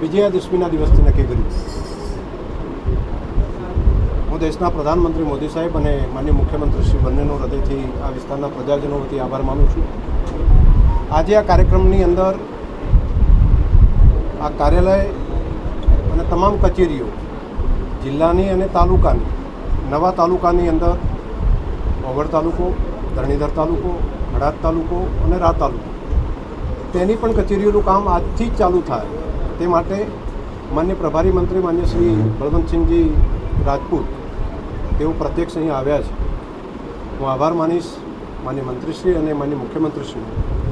વિજયાદશમીના દિવસથી નક્કી કર્યું. હું દેશના પ્રધાનમંત્રી મોદી સાહેબ અને માન્ય મુખ્યમંત્રી શ્રી બંનેનો હૃદયથી આ વિસ્તારના પ્રજાજનો વતી આભાર માનું છું. આજે આ કાર્યક્રમની અંદર આ કાર્યાલય અને તમામ કચેરીઓ, જિલ્લાની અને તાલુકાની, નવા તાલુકાની અંદર ઓગળ તાલુકો, ધરણીધર તાલુકો હડાદ તાલુકો અને રા તાલુકો, તેની પણ કચેરીઓનું કામ આજથી જ ચાલુ થાય. તે માટે માન્ય પ્રભારી મંત્રી માન્ય શ્રી બળવંતસિંહજી રાજપૂત તેઓ પ્રત્યક્ષ અહીં આવ્યા છે. હું આભાર માનીશ માન્ય મંત્રીશ્રી અને માન્ય મુખ્યમંત્રીશ્રીનો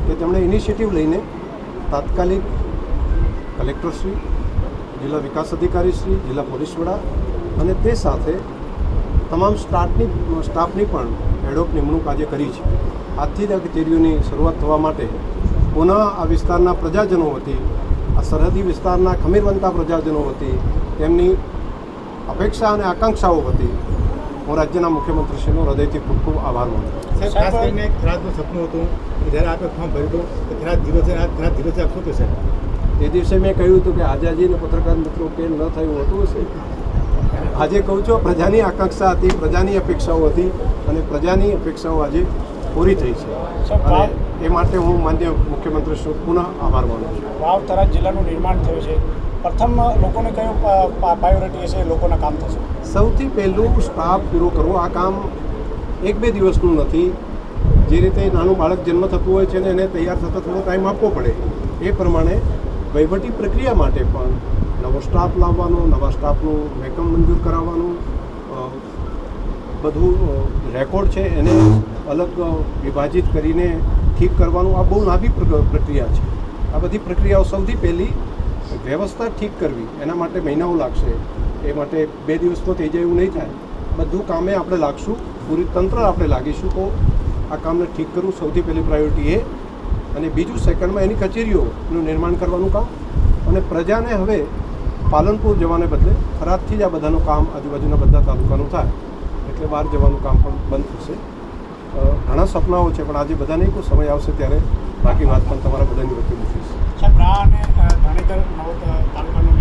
કે તેમણે ઇનિશિયેટિવ લઈને તાત્કાલિક કલેક્ટરશ્રી, જિલ્લા વિકાસ અધિકારીશ્રી, જિલ્લા પોલીસ વડા અને તે સાથે તમામ સ્ટાફની સ્ટાફની પણ એડોપ નિમણૂક આજે કરી છે. આજથી જ આ કચેરીઓની શરૂઆત થવા માટે પુનઃ આ વિસ્તારના પ્રજાજનો વતી આ સરહદી વિસ્તારના ખમીરવંતા પ્રજાજનો વતી તેમની અપેક્ષા અને આકાંક્ષાઓ હતી હું રાજ્યના મુખ્યમંત્રીશ્રીનો હૃદયથી ખૂબ ખૂબ આભાર માનું. સાહેબ ખાસ કરીને થરાદનું સપનું હતું કે જ્યારે આપે ફોર્મ ભર્યું હતું કે થરાદ દિવસે આ થરાદ દિવસે આપ થશે કહેશે તે દિવસે મેં કહ્યું હતું કે આઝાદીને પત્રકાર મિત્રો કે ન થયું હતું હશે આજે કહું છું પ્રજાની આકાંક્ષા હતી પ્રજાની અપેક્ષાઓ હતી અને પ્રજાની અપેક્ષાઓ આજે પૂરી થઈ છે. અને એ માટે હું માન્ય મુખ્યમંત્રી શ્રી પુનઃ આભાર માનું છું. વાવ થરાદ જિલ્લાનું નિર્માણ થયું છે. પ્રથમ લોકોને કયો પ્રાયોરિટી હશે લોકોના કામ થશે? સૌથી પહેલું સ્ટાફ પૂરો કરવો. આ કામ એક બે દિવસનું નથી. જે રીતે નાનું બાળક જન્મ થતું હોય છે ને એને તૈયાર થતાં થોડો ટાઈમ આપવો પડે. એ પ્રમાણે વહીવટી પ્રક્રિયા માટે પણ નવો સ્ટાફ લાવવાનો નવા સ્ટાફનું વેકમ મંજૂર કરાવવાનું બધું રેકોર્ડ છે, એને અલગ વિભાજિત કરીને ઠીક કરવાનું આ બહુ લાંબી પ્રક્રિયા છે. આ બધી પ્રક્રિયાઓ સૌથી પહેલી વ્યવસ્થા ઠીક કરવી, એના માટે મહિનાઓ લાગશે. એ માટે બે દિવસમાં થઈ જાય એવું નહીં થાય. બધું કામે આપણે લાગશું, પૂરી તંત્ર આપણે લાગીશું તો આ કામને ઠીક કરવું સૌથી પહેલી પ્રાયોરિટી એ. અને બીજું સેકન્ડમાં એની કચેરીઓનું નિર્માણ કરવાનું કામ. અને પ્રજાને હવે પાલનપુર જવાને બદલે થરાદથી જ આ બધાનું કામ આજુબાજુના બધા તાલુકાનું થાય. એટલે બહાર જવાનું કામ પણ બંધ થશે. ઘણા સપનાઓ છે પણ આજે બધાને કોઈ સમય આવશે ત્યારે બાકી વાત પણ તમારા બધાની વચ્ચે મૂકીશ તાલુકાનું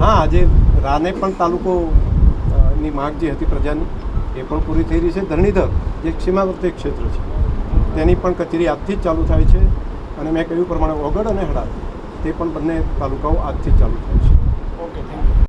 હા આજે રાને પણ તાલુકો ની માગ જે હતી પ્રજાની એ પણ પૂરી થઈ રહી છે. ધરણીધર જે સીમાવર્તી ક્ષેત્ર છે તેની પણ કચેરી આજથી જ ચાલુ થાય છે. અને મેં કહ્યું પ્રમાણે ઓગળ અને હડાદ તે પણ બંને તાલુકાઓ આજથી જ ચાલુ થાય છે.